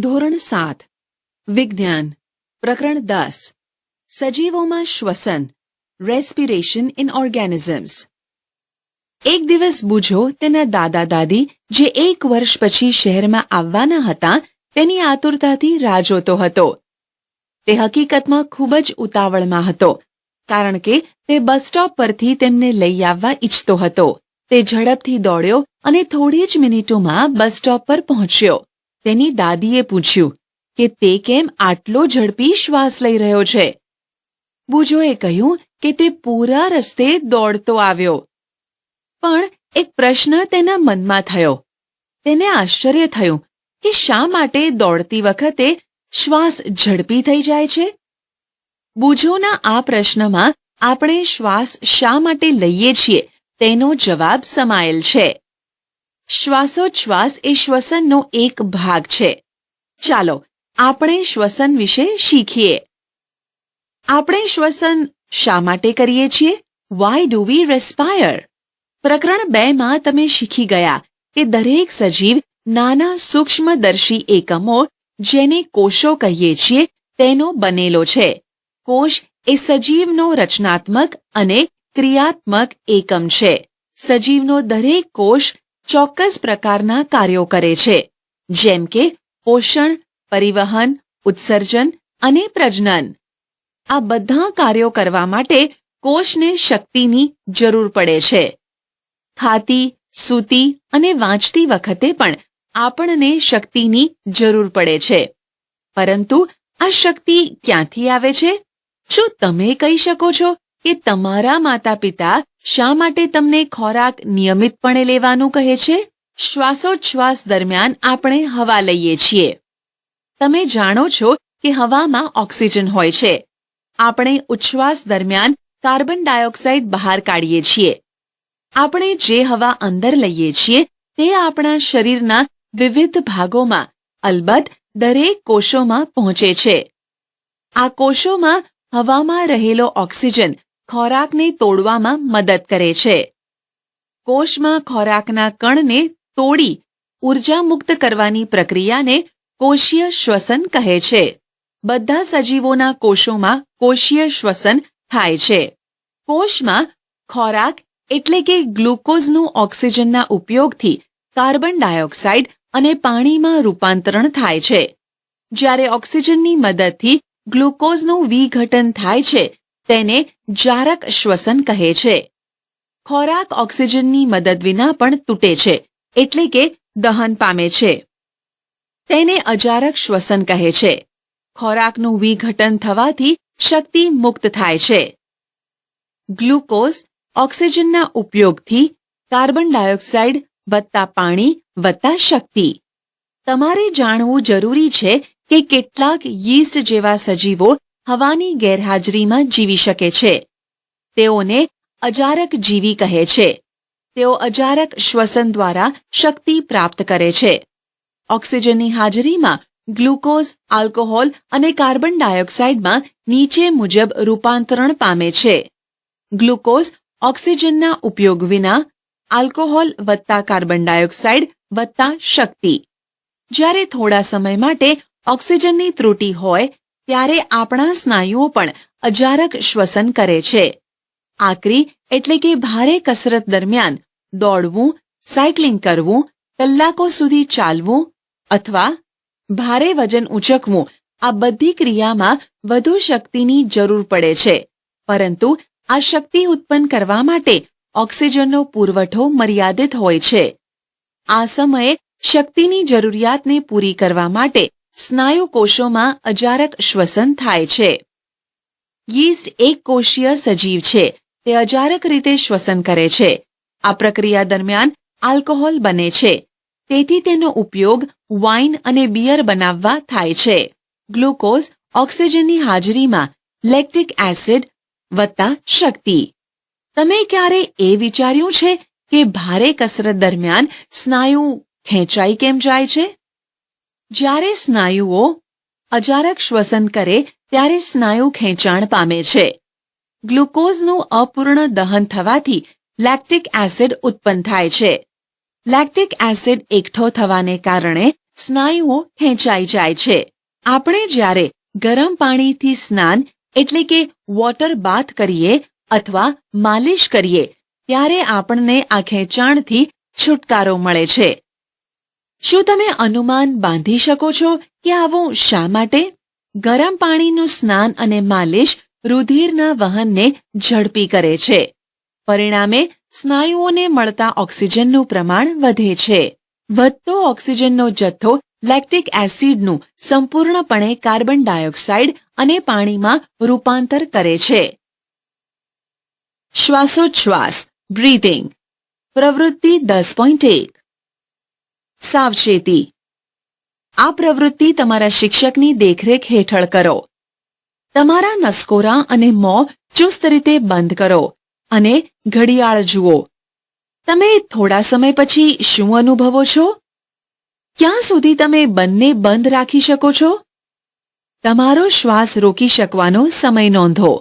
ધોરણ સાત. વિજ્ઞાન. પ્રકરણ દસ. સજીવોમાં શ્વસન. Respiration in organisms. એક દિવસ બુજો તેના દાદા દાદી જે એક વર્ષ પછી શહેરમાં આવવાના હતા, તેની આતુરતાથી રાહ જોતો હતો. તે હકીકતમાં ખૂબ જ ઉતાવળમાં હતો, કારણ કે તે બસ સ્ટોપ પરથી તેમને લઈ આવવા ઈચ્છતો હતો. તે ઝડપથી દોડ્યો અને થોડી જ મિનિટોમાં બસ સ્ટોપ પર પહોંચ્યો. તેની દાદીએ પૂછ્યું કે તે કેમ આટલો ઝડપી શ્વાસ લઈ રહ્યો છે? બુજોએ કહ્યું કે તે પૂરા રસ્તે દોડતો આવ્યો. પણ એક પ્રશ્ન તેના મનમાં થયો. તેને આશ્ચર્ય થયું કે શા માટે દોડતી વખતે શ્વાસ ઝડપી થઈ જાય છે? બુજોના આ પ્રશ્નમાં આપણે શ્વાસ શા માટે લઈએ છીએ તેનો જવાબ સમાયેલ છે. શ્વાસોચ્છ્વાસ એ શ્વસનનો એક ભાગ છે. ચાલો, આપણે શ્વસન વિશે શીખીએ. આપણે શ્વસન શા માટે કરીએ છીએ? વાય ડુ વી રેસ્પાયર પ્રકરણ બે માં તમે શીખી ગયા કે દરેક સજીવ નાના સૂક્ષ્મદર્શી એકમો જેને કોષો કહીએ છીએ તેનો બનેલો છે. કોષ એ સજીવનો રચનાત્મક અને ક્રિયાત્મક એકમ છે. સજીવનો દરેક કોષ ચોક્કસ પ્રકારના કાર્યો કરે છે. જેમ કે પોષણ, પરિવહન, ઉત્સર્જન અને પ્રજનન. આ બધા કાર્યો કરવા માટે કોષને શક્તિની જરૂર પડે છે. ખાતી, સૂતી અને વાંચતી વખતે પણ આપણને શક્તિની જરૂર પડે છે. પરંતુ આ શક્તિ ક્યાંથી આવે છે? શું તમે કહી શકો છો કે તમારા માતા પિતા શા માટે તમને ખોરાક નિયમિતપણે લેવાનું કહે છે? શ્વાસોચ્છ્વાસ દરમિયાન આપણે હવા લઈએ છીએ. તમે જાણો છો કે હવામાં ઓક્સિજન હોય છે. આપણે ઉચ્છ્વાસ દરમિયાન કાર્બન ડાયોક્સાઇડ બહાર કાઢીએ છીએ. આપણે જે હવા અંદર લઈએ છીએ તે આપણા શરીરના વિવિધ ભાગોમાં, અલબત્ત દરેક કોષોમાં પહોંચે છે. આ કોષોમાં હવામાં રહેલો ઓક્સિજન ખોરાકને તોડવામાં મદદ કરે છે. કોષમાં ખોરાકના કણને તોડી ઊર્જા મુક્ત કરવાની પ્રક્રિયાને કોષીય શ્વસન કહે છે. બધા સજીવોના કોષોમાં કોષીય શ્વસન થાય છે. કોષમાં ખોરાક એટલે કે ગ્લુકોઝનું ઓક્સિજનના ઉપયોગથી કાર્બન ડાયોક્સાઇડ અને પાણીમાં રૂપાંતરણ થાય છે. જ્યારે ઓક્સિજનની મદદથી ગ્લુકોઝનું વિઘટન થાય છે તેને જારક શ્વસન કહે છે. ખોરાક ઓક્સિજનની મદદ વિના પણ તૂટે છે, એટલે કે દહન પામે છે. તેને અજારક શ્વસન કહે છે. ખોરાકનું વિઘટન થવાથી શક્તિ મુક્ત થાય છે. ગ્લુકોઝ ઓક્સિજનના ઉપયોગથી કાર્બન ડાયોક્સાઇડ વત્તા પાણી વત્તા શક્તિ. તમારે જાણવું જરૂરી છે કે કેટલાક યીસ્ટ જેવા સજીવો હવાની ગેરહાજરીમાં જીવી શકે છે. તેઓને અજારક જીવી કહે છે. તેઓ અજારક શ્વસન દ્વારા શક્તિ પ્રાપ્ત કરે છે. ઓક્સિજનની હાજરીમાં ગ્લુકોઝ, આલ્કોહોલ અને કાર્બન ડાયોક્સાઇડમાં નીચે મુજબ રૂપાંતરણ પામે છે. ગ્લુકોઝ ઓક્સિજનના ઉપયોગ વિના આલ્કોહોલ વત્તા કાર્બન ડાયોક્સાઇડ વત્તા શક્તિ. જ્યારે થોડા સમય માટે ઓક્સિજનની ત્રુટી હોય ત્યારે આપણા સ્નાયુઓ પણ અજારક શ્વસન કરે છે. આકરી એટલે કે ભારે કસરત દરમિયાન દોડવું, સાયકલિંગ કરવું, કલાકો સુધી ચાલવું અથવા ભારે વજન ઉચકવું આ બધી ક્રિયામાં વધુ શક્તિની જરૂર પડે છે. પરંતુ આ શક્તિ ઉત્પન્ન કરવા માટે ઓક્સિજનનો પુરવઠો મર્યાદિત હોય છે. આ સમયે શક્તિની જરૂરિયાતને પૂરી કરવા માટે સ્નાયુ કોષોમાં અજારક શ્વસન થાય છે. યીસ્ટ એક કોષીય સજીવ છે. તે અજારક રીતે શ્વસન કરે છે. આ પ્રક્રિયા દરમિયાન આલ્કોહોલ બને છે. તેથી તેનો ઉપયોગ વાઇન અને બિયર બનાવવા થાય છે. ગ્લુકોઝ ઓક્સિજનની હાજરીમાં લેક્ટિક એસિડ વત્તા શક્તિ. તમે ક્યારે એ વિચાર્યું છે કે ભારે કસરત દરમિયાન સ્નાયુ ખેંચાઈ કેમ જાય છે? જ્યારે સ્નાયુઓ અજારક શ્વસન કરે, ત્યારે સ્નાયુ ખેંચાણ પામે છે. ગ્લુકોઝનું અપૂર્ણ દહન થવાથી લેક્ટિક એસિડ ઉત્પન્ન થાય છે. લેક્ટિક એસિડ એકઠો થવાને કારણે સ્નાયુઓ ખેંચાઈ જાય છે. આપણે જ્યારે ગરમ પાણીથી સ્નાન, એટલે કે વોટર બાથ કરીએ અથવા માલિશ કરીએ, ત્યારે આપણને આ ખેંચાણથી છુટકારો મળે છે. શું તમે અનુમાન બાંધી શકો છો કે આવું શા માટે? ગરમ પાણીનું સ્નાન અને માલિશ રુધિરના વહનને ઝડપી કરે છે. પરિણામે, સ્નાયુઓને મળતા ઓક્સિજનનું પ્રમાણ વધે છે. વધતો ઓક્સિજનનો જથ્થો લેક્ટિક એસિડનું સંપૂર્ણપણે કાર્બન ડાયોક્સાઇડ અને પાણીમાં રૂપાંતર કરે છે. શ્વાસોચ્છ્વાસ, બ્રીથિંગ. પ્રવૃત્તિ દસ પોઈન્ટ એક. સાવચેતી. આ પ્રવૃત્તિ તમારા શિક્ષકની દેખરેખ હેઠળ કરો. તમારા નસકોરા અને મોં ચુસ્ત રીતે બંધ કરો અને ઘડિયાળ જુઓ. તમે થોડા સમય પછી શું અનુભવો છો? ક્યાં સુધી તમે બંને બંધ રાખી શકો છો? તમારો શ્વાસ રોકી શકવાનો સમય નોંધો.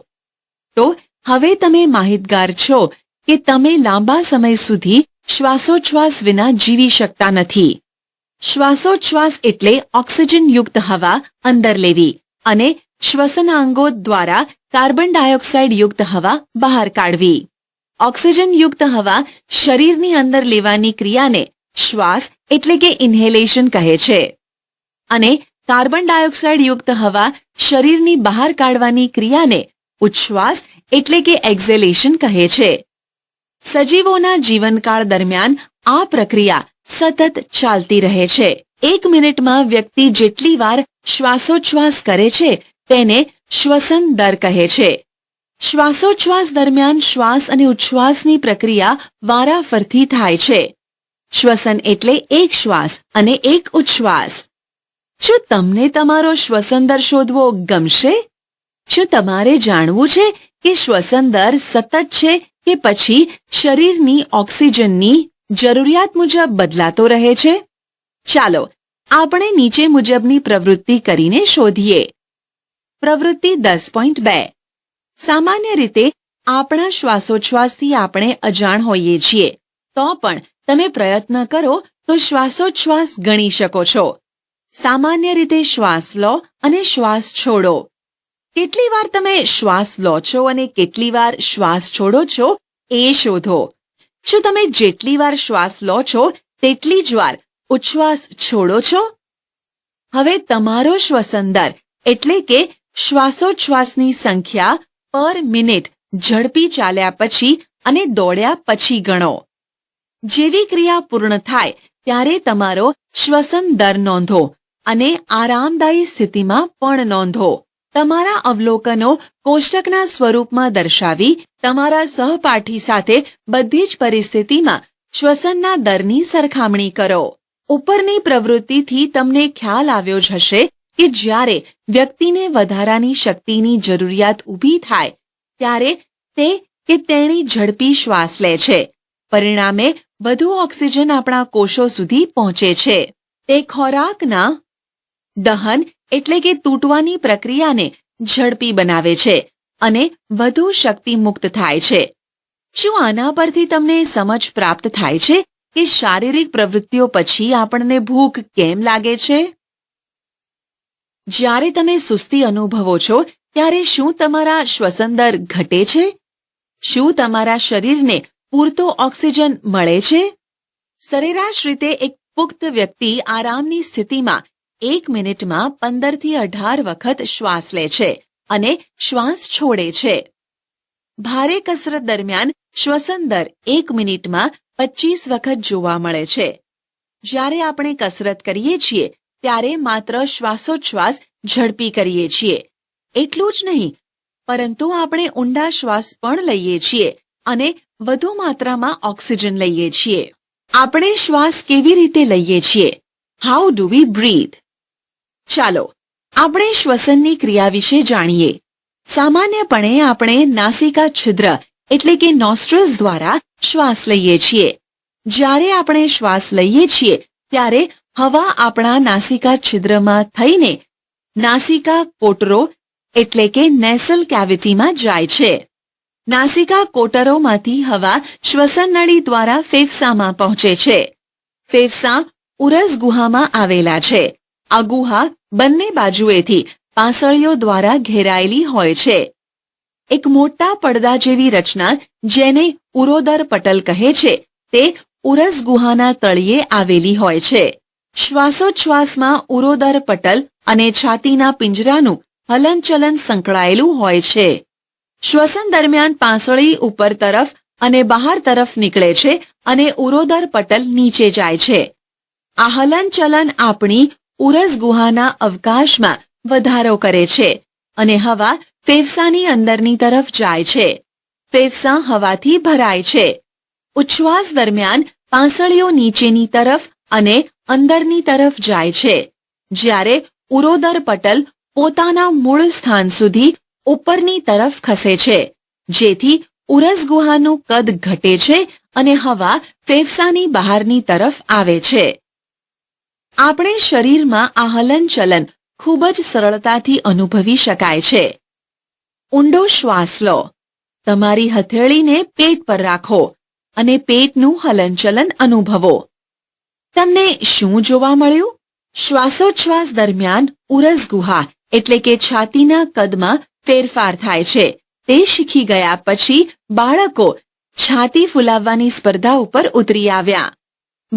તો હવે તમે માહિતગાર છો કે તમે લાંબા સમય સુધી શ્વાસોચ્છ્વાસ વિના જીવી શકતા નથી. શ્વાસોચ્છ્વાસ એટલે ઓક્સિજનયુક્ત હવા અંદર લેવી અને શ્વસનાંગો દ્વારા કાર્બન ડાયોક્સાઇડ યુક્ત હવા બહાર કાઢવી. ઓક્સિજનયુક્ત હવા શરીરની અંદર લેવાની ક્રિયાને શ્વાસ એટલે કે ઇન્હેલેશન કહે છે. અને કાર્બન ડાયોક્સાઇડ યુક્ત હવા શરીરની બહાર કાઢવાની ક્રિયાને ઉચ્છ્વાસ એટલે કે એક્ઝેલેશન કહે છે. સજીવોના જીવનકાળ દરમિયાન આ પ્રક્રિયા સતત ચાલતી રહે છે. એક મિનિટમાં વ્યક્તિ જેટલી વાર શ્વાસોચ્છ્વાસ કરે છે, તેને શ્વસન દર કહે છે. શ્વાસોચ્છ્વાસ દરમિયાન શ્વાસ અને ઉચ્છ્વાસની પ્રક્રિયા વારાફરતી થાય છે. શ્વસન એટલે એક શ્વાસ અને એક ઉચ્છ્વાસ. શું તમને તમારો શ્વસન દર શોધવો ગમશે? શું તમારે જાણવું છે કે શ્વસન દર સતત છે કે પછી શરીરની ઓક્સિજનની જરૂરિયાત મુજબ બદલાતો રહે છે? ચાલો, આપણે નીચે મુજબની પ્રવૃત્તિ કરીને શોધીએ. પ્રવૃત્તિ દસ પોઈન્ટ બે. સામાન્ય રીતે, આપણા શ્વાસોચ્છ્વાસથી આપણે અજાણ હોઈએ છીએ. તો પણ, તમે પ્રયત્ન કરો તો શ્વાસોચ્છ્વાસ ગણી શકો છો. સામાન્ય રીતે શ્વાસ લો અને શ્વાસ છોડો. કેટલી વાર તમે શ્વાસ લો છો અને કેટલી વાર શ્વાસ છોડો છો એ શોધો. શું તમે જેટલી વાર શ્વાસ લો છો, તેટલી જ વાર ઉચ્છ્વાસ છોડો છો? હવે તમારો શ્વસન દર એટલે કે શ્વાસોચ્છ્વાસની સંખ્યા પર મિનિટ ઝડપી ચાલ્યા પછી અને દોડ્યા પછી ગણો. જેવી ક્રિયા પૂર્ણ થાય, ત્યારે તમારો શ્વસન દર નોંધો અને આરામદાયી સ્થિતિમાં પણ નોંધો. તમારા અવલોકનો કોષ્ટકના સ્વરૂપમાં દર્શાવી તમારા સહપાઠી સાથે બધી જ પરિસ્થિતિમાં શ્વસનના દરની સરખામણી કરો. ઉપરની પ્રવૃત્તિથી તમને ખ્યાલ આવ્યો જ હશે કે જ્યારે વ્યક્તિને વધારાની શક્તિની જરૂરિયાત ઊભી થાય, ત્યારે તે કે તેણી ઝડપી શ્વાસ લે છે. પરિણામે વધુ ઓક્સિજન આપણા કોષો સુધી પહોંચે છે. તે ખોરાકના દહન એટલે કે તૂટવાની પ્રક્રિયાને ઝડપી બનાવે છે. અને વધુ શક્તિ મુક્ત થાય છે. શું આના પરથી તમને સમજ પ્રાપ્ત થાય છે કે શારીરિક પ્રવૃત્તિઓ પછી આપણને ભૂખ કેમ લાગે છે? જ્યારે તમે સુસ્તી અનુભવો છો, ત્યારે શું તમારા શ્વસન દર ઘટે છે? શું તમારા શરીરને પૂરતો ઓક્સિજન મળે છે? સરેરાશ રીતે એક પુખ્ત વ્યક્તિ આરામની સ્થિતિમાં એક મિનિટમાં પંદરથી અઢાર વખત શ્વાસ લે છે. અને શ્વાસ છોડે છે. ભારે કસરત દરમિયાન શ્વસન દર એક મિનિટમાં પચીસ વખત જોવા મળે છે. જ્યારે આપણે કસરત કરીએ છીએ, ત્યારે માત્ર શ્વાસોચ્છ્વાસ ઝડપી કરીએ છીએ. એટલું જ નહીં, પરંતુ આપણે ઊંડા શ્વાસ પણ લઈએ છીએ અને વધુ માત્રામાં ઓક્સિજન લઈએ છીએ. આપણે શ્વાસ કેવી રીતે લઈએ છીએ? હાઉ ડુ વી બ્રીથ ચાલો આપણે શ્વસનની ક્રિયા વિશે જાણીએ. સામાન્યપણે આપણે નાસિકા છિદ્ર, એટલે કે નોસ્ટ્રલ્સ દ્વારા શ્વાસ લઈએ છીએ. જ્યારે આપણે શ્વાસ લઈએ છીએ, ત્યારે હવા આપણા નાસિકા છિદ્રમાં થઈને નાસિકા કોટરો, એટલે કે નેસલ કેવિટીમાં જાય છે. નાસિકા કોટરોમાંથી હવા શ્વસન નળી દ્વારા ફેફસામાં પહોંચે છે. ફેફસા ઉરસ ગુહામાં આવેલા છે. આ ગુહા બંને બાજુએથી પાંસળીઓ દ્વારા ઘેરાયેલી હોય છે. એક મોટા પડદા જેવી રચના જેને ઉરોદર પટલ કહે છે, તે ઉરસ ગુહાના તળિયે આવેલી હોય છે. શ્વાસોચ્છ્વાસમાં ઉરોદર પટલ અને છાતીના પિંજરાનું હલનચલન સંકળાયેલું હોય છે. શ્વસન દરમિયાન પાંસળી ઉપર તરફ અને બહાર તરફ નીકળે છે અને ઉરોદર પટલ નીચે જાય છે. આ હલનચલન આપણી ઉરસ ગુહાના અવકાશમાં વધારો કરે છે અને હવા ફેફસાની અંદરની તરફ જાય છે. ફેફસા હવાથી ભરાય છે. ઉચ્છ્વાસ દરમિયાન પાંસળીઓ નીચેની તરફ અને અંદરની તરફ જાય છે. જ્યારે ઉરોદર પટલ પોતાના મૂળ સ્થાન સુધી ઉપરની તરફ ખસે છે. જેથી ઉરસ ગુહાનું કદ ઘટે છે અને હવા ફેફસાની બહારની તરફ આવે છે. આપણે શરીરમાં આ હલનચલન ખૂબ જ સરળતાથી અનુભવી શકાય છે. ઊંડો શ્વાસ લો. તમારી હથેળીને પેટ પર રાખો અને પેટનું હલનચલન અનુભવો. તમને શું જોવા મળ્યું? શ્વાસોચ્છ્વાસ દરમિયાન ઉરસ ગુહા એટલે કે છાતીના કદમાં ફેરફાર થાય છે. તે શીખી ગયા પછી બાળકો છાતી ફૂલાવવાની સ્પર્ધા ઉપર ઉતરી આવ્યા.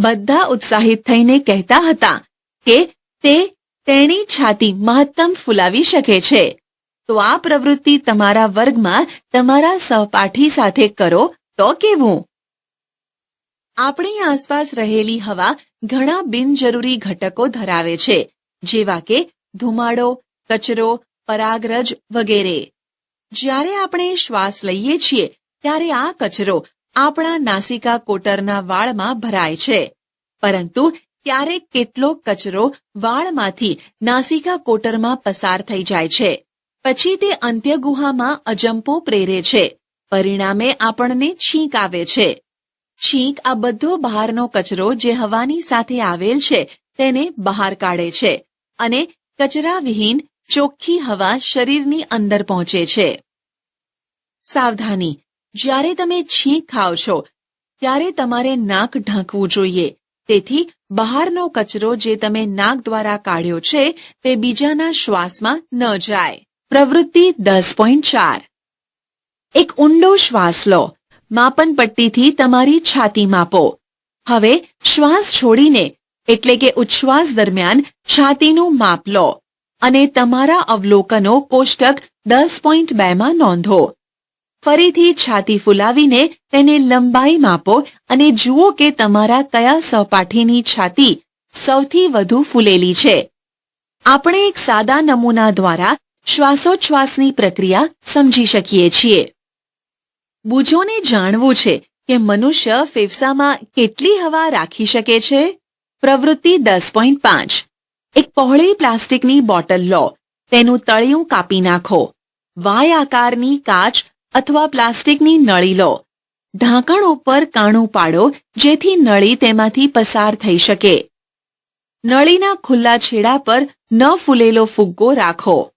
બધા ઉત્સાહિત થઈને કહેતા હતા કે તે તેણી છાતી મહત્તમ ફૂલાવી શકે છે. તો આ પ્રવૃત્તિ તમારા વર્ગમાં તમારા સહપાઠી સાથે કરો તો કેવું? આપણી આસપાસ રહેલી હવા ઘણા બિનજરૂરી ઘટકો ધરાવે છે, જેવા કે ધુમાડો, કચરો, પરાગરજ વગેરે. જ્યારે આપણે શ્વાસ લઈએ છીએ, ત્યારે આ કચરો આપણા નાસિકા કોટરના વાળમાં ભરાય છે. પરંતુ ત્યારે કેટલો કચરો વાળમાંથી નાસિકા કોટરમાં પસાર થઈ જાય છે. પછી તે અંત્યગુહામાં અજંપો પ્રેરે છે. પરિણામે આપણને છીંક આવે છે. છીંક આ બધો બહારનો કચરો જે હવાની સાથે આવેલ છે તેને બહાર કાઢે છે અને કચરાવિહીન ચોખ્ખી હવા શરીરની અંદર પહોંચે છે. સાવધાની જ્યારે તમે છીંક ખાઓ છો, ત્યારે તમારે નાક ઢાંકવું જોઈએ. તેથી બહારનો કચરો જે તમે નાક દ્વારા કાઢ્યો છે, તે બીજાના શ્વાસમાં ન જાય. પ્રવૃત્તિ દસ પોઈન્ટ ચાર. એક ઊંડો શ્વાસ લો. માપન પટ્ટીથી તમારી છાતી માપો. હવે શ્વાસ છોડીને, એટલે કે ઉચ્છ્વાસ દરમિયાન છાતીનું માપ લો. અને તમારા અવલોકનો કોષ્ટક દસ પોઈન્ટ બેમાં નોંધો. ફરીથી છાતી ફૂલાવીને તેને લંબાઈ માપો અને જુઓ કે તમારા કયા સહપાઠીની છાતી સૌથી વધુ ફૂલેલી છે. આપણે એક સાદા નમૂના દ્વારા શ્વાસોચ્છ્વાસની પ્રક્રિયા સમજી શકીએ છીએ. બુજોને જાણવું છે કે મનુષ્ય ફેફસામાં કેટલી હવા રાખી શકે છે? પ્રવૃત્તિ દસ પોઈન્ટ પાંચ. એક પહોળી પ્લાસ્ટિકની બોટલ લો. તેનું તળિયું કાપી નાખો. વાય આકારની કાચ અથવા પ્લાસ્ટિકની નળી લો. ઢાંકણ ઉપર કાણું પાડો, જેથી નળી તેમાંથી પસાર થઈ શકે. નળીના ખુલ્લા છેડા પર ન ફૂલેલો ફુગ્ગો રાખો.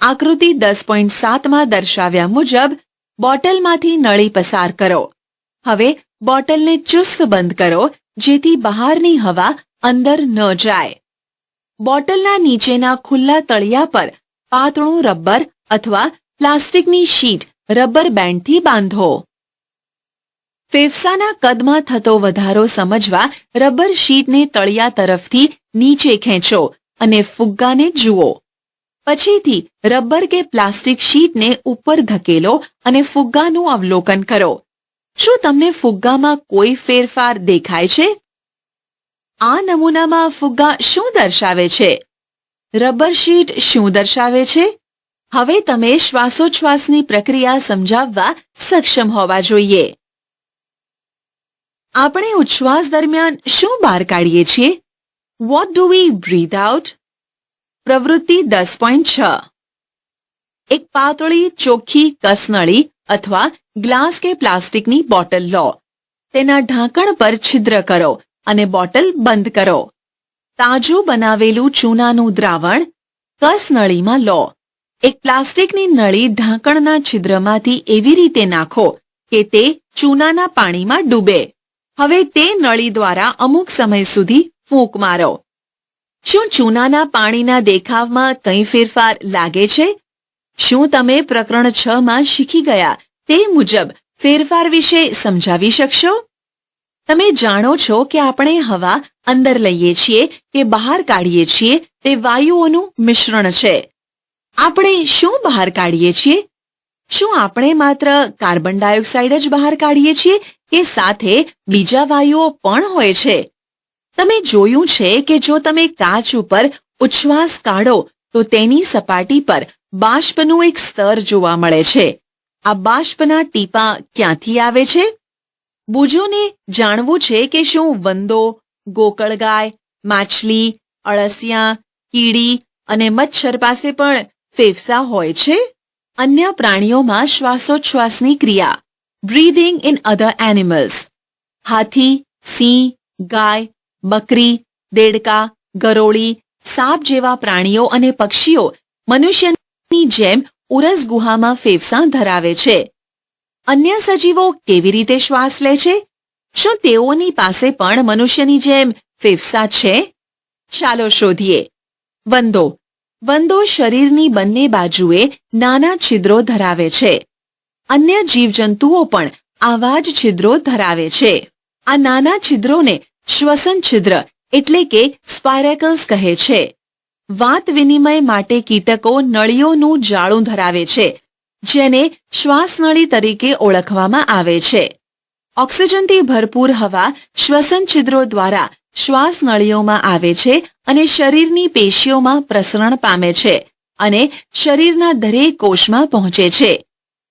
આકૃતિ દસ પોઈન્ટ સાતમાં દર્શાવ્યા મુજબ, બોટલમાંથી નળી પસાર કરો. હવે બોટલને ચુસ્ત બંધ કરો, જેથી બહારની હવા અંદર ન જાય. બોટલના નીચેના ખુલ્લા તળિયા પર પાતળું રબર અથવા પ્લાસ્ટિકની શીટ રબર બેન્ડથી બાંધો. ફેફસાના કદમાં થતો વધારો સમજવા રબર શીટને તળિયા તરફથી નીચે ખેંચો અને ફુગ્ગાને જુઓ. પછીથી રબર કે પ્લાસ્ટિક શીટને ઉપર ધકેલો અને ફુગ્ગાનું અવલોકન કરો. શું તમને ફુગ્ગામાં કોઈ ફેરફાર દેખાય છે? આ નમૂનામાં ફુગ્ગા શું દર્શાવે છે? રબર શીટ શું દર્શાવે છે? હવે તમે શ્વાસોચ્છ્વાસની પ્રક્રિયા સમજાવવા સક્ષમ હોવા જોઈએ. આપણે ઉચ્છ્વાસ દરમિયાન શું બહાર કાઢીએ છીએ? What do we breathe out પ્રવૃત્તિ દસ પોઈન્ટ છ. એક પાતળી, ચોખ્ખી કસનળી અથવા ગ્લાસ કે પ્લાસ્ટિકની બોટલ લો. તેના ઢાંકણ પર છિદ્ર કરો અને બોટલ બંધ કરો. તાજું બનાવેલું ચૂનાનું દ્રાવણ કસનળીમાં લો. એક પ્લાસ્ટિકની નળી ઢાંકણના છિદ્રમાંથી એવી રીતે નાખો કે તે ચૂનાના પાણીમાં ડૂબે. હવે તે નળી દ્વારા અમુક સમય સુધી ફૂંક મારો. શું ચૂનાના પાણીના દેખાવમાં કંઈ ફેરફાર લાગે છે? શું તમે પ્રકરણ છ માં શીખી ગયા તે મુજબ ફેરફાર વિશે સમજાવી શકશો? તમે જાણો છો કે આપણે હવા અંદર લઈએ છીએ કે બહાર કાઢીએ છીએ તે વાયુઓનું મિશ્રણ છે. આપણે શું બહાર કાઢીએ છીએ? શું આપણે માત્ર કાર્બન ડાયોક્સાઇડ જ બહાર કાઢીએ છીએ? કે સાથે બીજા વાયુઓ પણ હોય છે. તમે જોયું છે કે જો તમે કાચ ઉપર ઉચ્છ્વાસ કાઢો, તો તેની સપાટી પર બાષ્પનું એક સ્તર જોવા મળે છે. આ બાષ્પના ટીપા ક્યાંથી આવે છે? બુજોને જાણવું છે કે શું વંદો, ગોકળગાય, માછલી, અળસિયા, કીડી અને મચ્છર પાસે પણ ફેફસા હોય છે? અન્ય પ્રાણીઓમાં શ્વાસોચ્છ્વાસની ક્રિયા બ્રીધિંગ ઇન અધર એનિમલ્સ. હાથી, સિંહ, ગાય, બકરી, દેડકા, ગરોળી, સાપ જેવા પ્રાણીઓ અને પક્ષીઓ મનુષ્યની જેમ ઉરસ ગુહામાં ફેફસાં ધરાવે છે. અન્ય સજીવો કેવી રીતે શ્વાસ લે છે? શું તેઓની પાસે પણ મનુષ્યની જેમ ફેફસા છે? ચાલો શોધીએ. વંદો વંદો શરીરની બંને બાજુએ નાના છિદ્રો ધરાવે છે. અન્ય જીવજંતુઓ પણ આવા જ છિદ્રો ધરાવે છે. આ નાના છિદ્રોને શ્વસન છિદ્ર એટલે કે સ્પાયરેકલ્સ કહે છે. વાત વિનિમય માટે કીટકો નળીઓનું જાળું ધરાવે છે, જેને શ્વાસનળી તરીકે ઓળખવામાં આવે છે. ઓક્સિજનથી ભરપૂર હવા શ્વસન છિદ્રો દ્વારા શ્વાસનળીઓમાં આવે છે અને શરીરની પેશીઓમાં પ્રસરણ પામે છે અને શરીરના દરેક કોષમાં પહોંચે છે.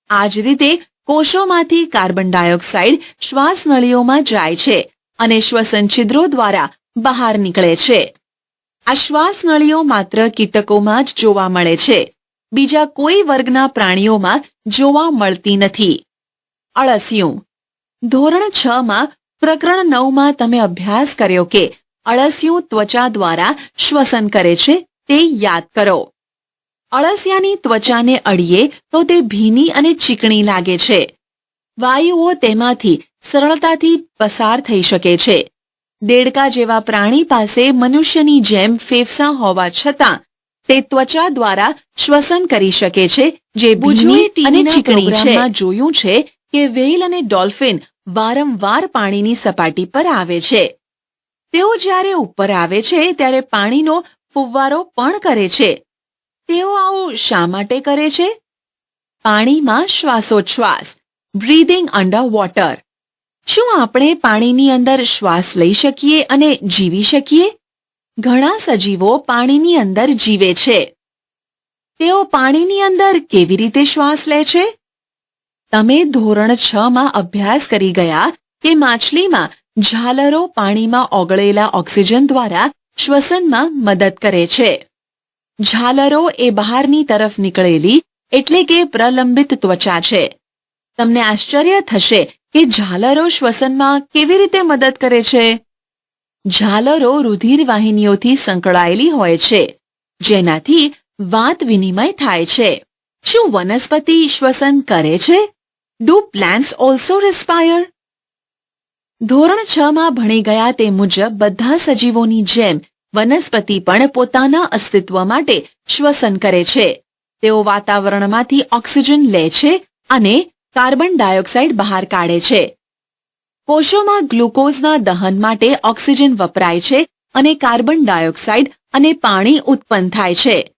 આ જ રીતે કોષોમાંથી કાર્બન ડાયોક્સાઇડ શ્વાસનળીઓમાં જાય છે અને શ્વસન છિદ્રો દ્વારા બહાર નીકળે છે. આ શ્વાસનળીઓ માત્ર કીટકોમાં જ જોવા મળે છે. બીજા કોઈ વર્ગના પ્રાણીઓમાં જોવા મળતી નથી. અળસિયું. ધોરણ છ માં પ્રકરણ નવમાં તમે અભ્યાસ કર્યો કે અળસિયું ત્વચા દ્વારા શ્વસન કરે છે તે યાદ કરો. અળસિયાની ત્વચાને અડીએ તો તે ભીની અને ચીકણી લાગે છે. વાયુઓ તેમાંથી સરળતાથી પસાર થઈ શકે છે. દેડકા જેવા પ્રાણી પાસે મનુષ્યની જેમ ફેફસા હોવા છતાં તે ત્વચા દ્વારા શ્વસન કરી શકે છે જે ભીની અને ચીકણી છે. જોયું છે કે વેલ અને ડોલ્ફિન વારંવાર પાણીની સપાટી પર આવે છે. તેઓ જ્યારે ઉપર આવે છે, ત્યારે પાણીનો ફુવારો પણ કરે છે. તેઓ આવું શા માટે કરે છે? પાણીમાં શ્વાસોચ્છ્વાસ બ્રીધિંગ અંડર વોટર શું આપણે પાણીની અંદર શ્વાસ લઈ શકીએ અને જીવી શકીએ? ઘણા સજીવો પાણીની અંદર જીવે છે. તેઓ પાણીની અંદર કેવી રીતે શ્વાસ લે છે? તમે ધોરણ છ માં અભ્યાસ કરી ગયા કે માછલીમાં ઝાલરો પાણીમાં ઓગળેલા ઓક્સિજન દ્વારા શ્વસનમાં મદદ કરે છે. ઝાલરો એ બહારની તરફ નીકળેલી એટલે કે પ્રલંબિત ત્વચા છે. તમને આશ્ચર્ય થશે કે ઝાલરો શ્વસનમાં કેવી રીતે મદદ કરે છે? ઝાલરો રુધિર વાહિનીઓથી સંકળાયેલી હોય છે, જેનાથી વાત વિનિમય થાય છે. શું વનસ્પતિ શ્વસન કરે છે? ડુ પ્લાન્ટ્સ ઓલ્સો રિસ્પાયર ધોરણ છ માં ભણી ગયા તે મુજબ બધા સજીવોની જેમ વનસ્પતિ પણ પોતાના અસ્તિત્વ માટે શ્વસન કરે છે. તેઓ વાતાવરણમાંથી ઓક્સિજન લે છે અને કાર્બન ડાયોક્સાઇડ બહાર કાઢે છે. કોષોમાં ગ્લુકોઝના દહન માટે ઓક્સિજન વપરાય છે અને કાર્બન ડાયોક્સાઇડ અને પાણી ઉત્પન્ન થાય છે.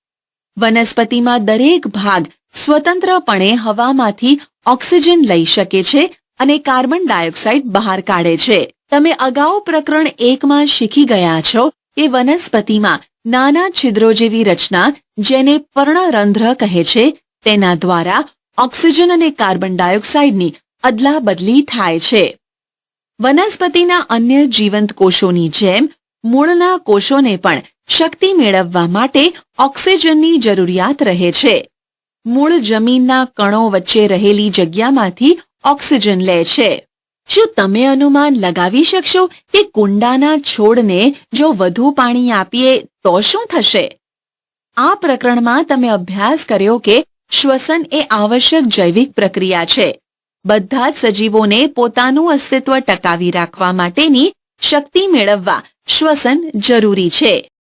વનસ્પતિમાં દરેક ભાગ સ્વતંત્રપણે હવામાંથી ઓક્સિજન લઈ શકે છે અને કાર્બન ડાયોક્સાઇડ બહાર કાઢે છે. તમે અગાઉ પ્રકરણ એકમાં શીખી ગયા છો કે વનસ્પતિમાં નાના છિદ્રો જેવી રચના જેને પર્ણરંધ્ર કહે છે, તેના દ્વારા ઓક્સિજન અને કાર્બન ડાયોક્સાઇડની અદલા બદલી થાય છે. વનસ્પતિના અન્ય જીવંત કોષોની જેમ, મૂળના કોષોને પણ શક્તિ મેળવવા માટે ઓક્સિજનની જરૂરિયાત રહે છે. મૂળ જમીનના કણો વચ્ચે રહેલી જગ્યામાંથી ઓક્સિજન લે છે. શું તમે અનુમાન લગાવી શકશો કે કુંડાના છોડને જો વધુ પાણી આપીએ તો શું થશે? આ પ્રકરણમાં તમે અભ્યાસ કર્યો કે શ્વસન એ આવશ્યક જૈવિક પ્રક્રિયા છે. બધા જ સજીવોને પોતાનું અસ્તિત્વ ટકાવી રાખવા માટેની શક્તિ મેળવવા શ્વસન જરૂરી છે.